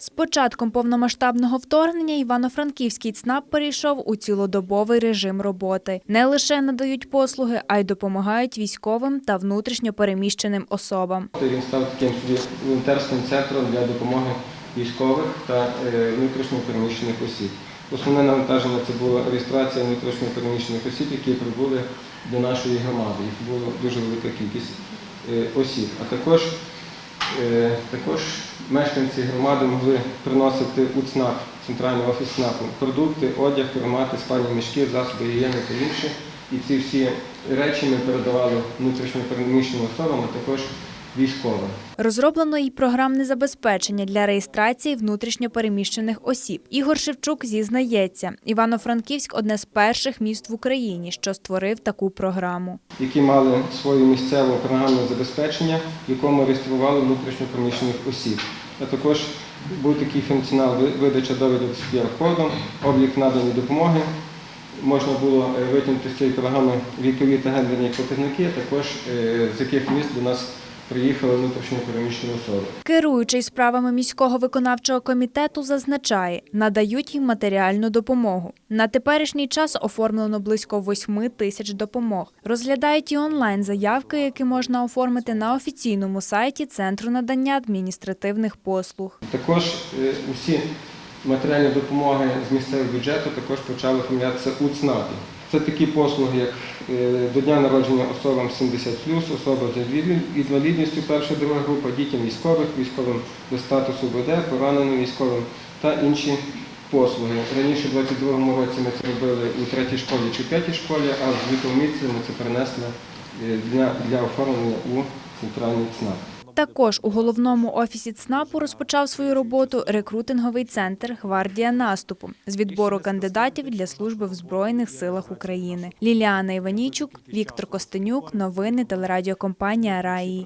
З початком повномасштабного вторгнення Івано-Франківський ЦНАП перейшов у цілодобовий режим роботи. Не лише надають послуги, а й допомагають військовим та внутрішньо переміщеним особам. Він став таким волонтерським центром для допомоги військових та е, внутрішньо переміщених осіб. Основне навантаження це була реєстрація внутрішньо переміщених осіб, які прибули до нашої громади. Їх було дуже велика кількість е, осіб. А також, також мешканці громади могли приносити у ЦНАП, центральний офіс ЦНАПу, продукти, одяг, формати, спальні мішки, засоби гігієни та інше. І ці всі речі ми передавали внутрішньо переміщеним особам, а також військовим. Розроблено і програмне забезпечення для реєстрації внутрішньо переміщених осіб. Ігор Шевчук зізнається, Івано-Франківськ одне з перших міст в Україні, що створив таку програму. які мали своє місцеве програмне забезпечення, в якому реєстрували внутрішньопереміщених осіб. А також був такий функціонал видача довідок з QR-кодом, облік наданої допомоги. Можна було е, витягнути з цієї програми вікові та гендерні показники, а також е, з яких міст до нас приїхали внутрішньопереміщені особи. Керуючий справами міського виконавчого комітету зазначає, надають їм матеріальну допомогу. На теперішній час оформлено близько 8 тисяч допомог. Розглядають і онлайн заявки, які можна оформити на офіційному сайті Центру надання адміністративних послуг. Також е, усі матеріальні допомоги з місцевого бюджету також почали оформлятися у ЦНАПі. Це такі послуги, як е, до дня народження особам 70+, особам з інвалідністю перша друга група, дітям військових, військовим до статусу БД, пораненим військовим та інші послуги. Раніше, у 22-му році, ми це робили у третій школі чи п'ятій школі, а в лютому місяці ми це перенесли е, для, для оформлення у центральний ЦНАП. Також у головному офісі ЦНАПу розпочав свою роботу рекрутинговий центр Гвардія наступу з відбору кандидатів для служби в Збройних силах України. Ліліана Іванічук, Віктор Костенюк, новини телерадіокомпанія Раї.